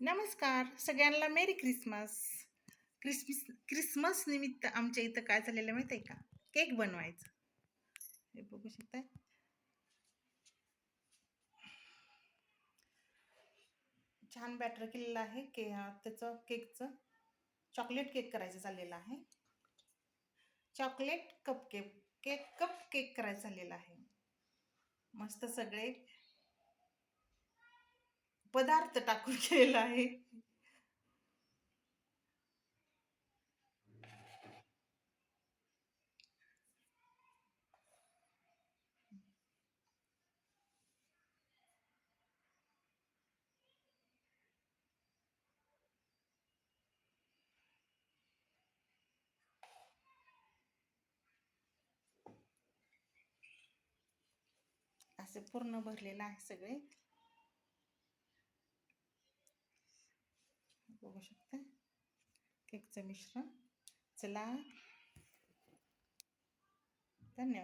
नमस्कार. सगळ्यांना मेरी Christmas Christmas Christmas निमित्त आमच्या इथं काय झालेलं माहिती आहे का? केक बनवायचं. हे बघू शकता छान बॅटर केलेलं आहे. के त्याचं केकचं चॉकलेट केक करायचं चाललेलं आहे. Chocolate cup cake cake cup cake करायचं चाललेलं आहे. मस्त सगळे पदार्थ टाकून केलेला आहे. असे पूर्ण भरलेलं आहे सगळे. बघू शकता. केकचं मिश्रण. चला. धन्यवाद.